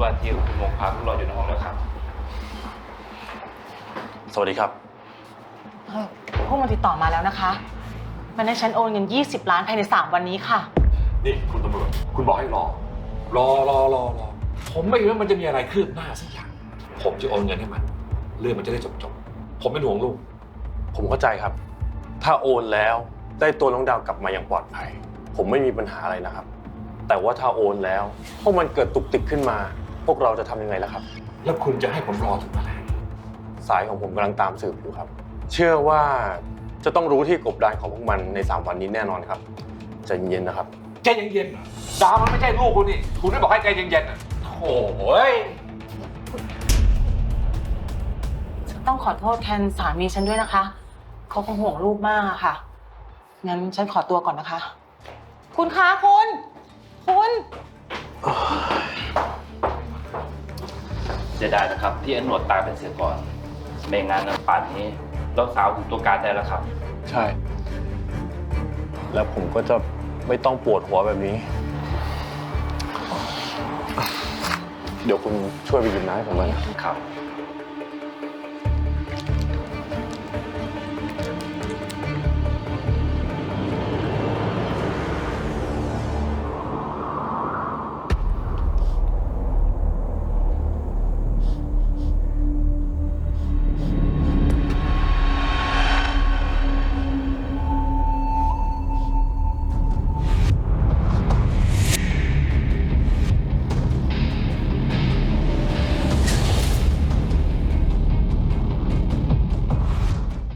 พาคุณรออยู่ในห้องแล้วครับ สวัสดีครับเอ่อพวกมันติดต่อมาแล้วนะคะ มันให้ฉันโอนเงิน 20 ล้านภายใน 3 วันนี้ค่ะ นี่คุณตำรวจ คุณบอกให้รอ รอรอรอรอ ผมไม่รู้ว่ามันจะมีอะไรคืบหน้าสักอย่าง ผมจะโอนเงินให้มัน เรื่องมันจะได้จบจบๆผมเป็นห่วงลูก ผมเข้าใจครับ ถ้าโอนแล้วได้ตัวน้องดาวกลับมาอย่างปลอดภัย ผมไม่มีปัญหาอะไรนะครับ แต่ว่าถ้าโอนแล้วพวกมันเกิดตุกติกขึ้นมา พวกเราจะทำยังไงล่ะครับ แล้วคุณจะให้ผมรอถึงเมื่อไหร่สายของผมกำลังตามสืบอยู่ครับ เชื่อว่าจะต้องรู้ที่กบดานของพวกมันใน 3 วันนี้แน่นอนครับใจเย็นๆนะครับ ใจเย็นๆดาวมันไม่ใช่ลูกคุณนี่ คุณไม่บอกให้ใจเย็นๆอะโอ้ยต้องขอโทษแทนสามีฉันด้วยนะคะ เขาคงห่วงลูกมากอะค่ะ งั้นฉันขอตัวก่อนนะคะ คุณคะคุณ คุณ เสียดายนะครับ ที่อหนวดตายเป็นเสียก่อนไม่งั้นนะป่านนี้เราสาวถึงตัวการได้แล้วครับ ใช่ แล้วผมก็จะไม่ต้องปวดหัวแบบนี้ เดี๋ยวคุณช่วยไปหยิบน้ำให้ผมหน่อยครับ